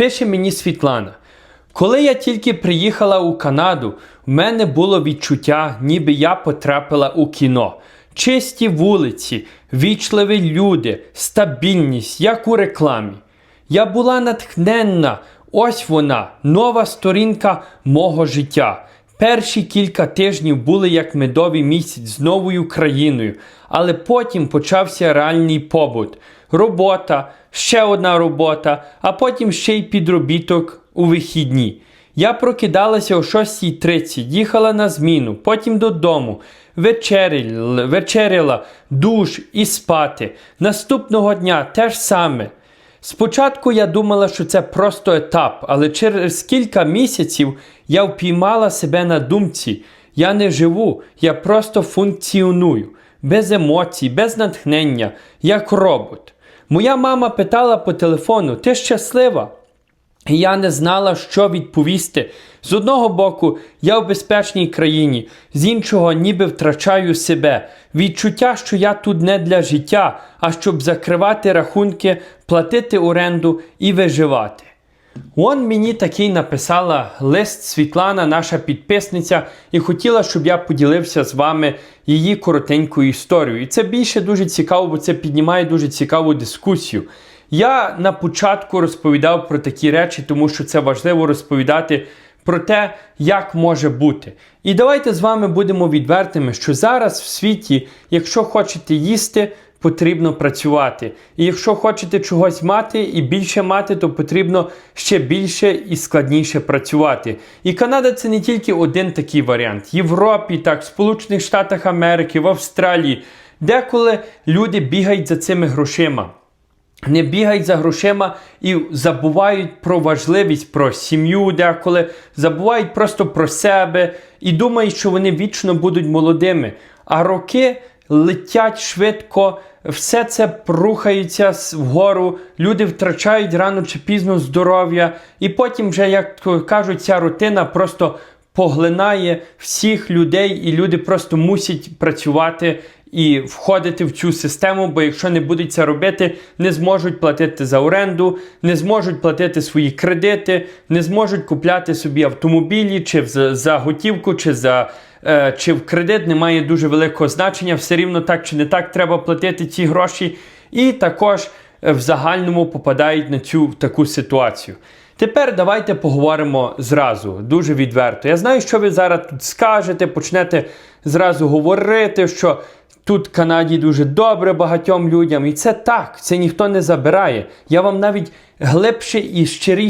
пише мені Світлана. Коли я тільки приїхала у Канаду, в мене було відчуття, ніби я потрапила у кіно. Чисті вулиці, вічливі люди, стабільність, як у рекламі. Я була натхненна. Ось вона, нова сторінка мого життя. Перші кілька тижнів були як медовий місяць з новою країною, але потім почався реальний побут. Робота, ще одна робота, а потім ще й підробіток у вихідні. Я прокидалася о 6.30, їхала на зміну, потім додому, вечеряла, душ і спати. Наступного дня те ж саме. Спочатку я думала, що це просто етап, але через кілька місяців я впіймала себе на думці. Я не живу, я просто функціоную, без емоцій, без натхнення, як робот. Моя мама питала по телефону: ти щаслива? І я не знала, що відповісти. З одного боку, я в безпечній країні, з іншого, ніби втрачаю себе. Відчуття, що я тут не для життя, а щоб закривати рахунки, платити оренду і виживати. Он мені такий написала лист Світлана, наша підписниця, і хотіла, щоб я поділився з вами її коротенькою історією. І це більше дуже цікаво, бо це піднімає дуже цікаву дискусію. Я на початку розповідав про такі речі, тому що це важливо розповідати про те, як може бути. І давайте з вами будемо відвертими, що зараз в світі, якщо хочете їсти, потрібно працювати. І якщо хочете чогось мати і більше мати, то потрібно ще більше і складніше працювати. І Канада це не тільки один такий варіант. В Європі, так, в Сполучених Штатах Америки, в Австралії, деколи люди бігають за цими грошима не бігають за грошима і забувають про важливість, про сім'ю деколи, забувають просто про себе і думають, що вони вічно будуть молодими. А роки летять швидко, все це рухається вгору, люди втрачають рано чи пізно здоров'я, і потім, вже, як кажуть, ця рутина просто поглинає всіх людей, і люди просто мусять працювати і входити в цю систему, бо якщо не будуть це робити, не зможуть платити за оренду, не зможуть платити свої кредити, не зможуть купляти собі автомобілі, чи за, за готівку, чи за. е, Чи в кредит немає дуже великого значення, все рівно так чи не так треба платити ці гроші, і також е, в загальному попадають на цю таку ситуацію. Тепер давайте поговоримо зразу, дуже відверто. Я знаю, що ви зараз тут скажете, почнете зразу говорити, що тут в Канаді дуже добре багатьом людям. І це так, це ніхто не забирає. Я вам навіть глибше і щиріше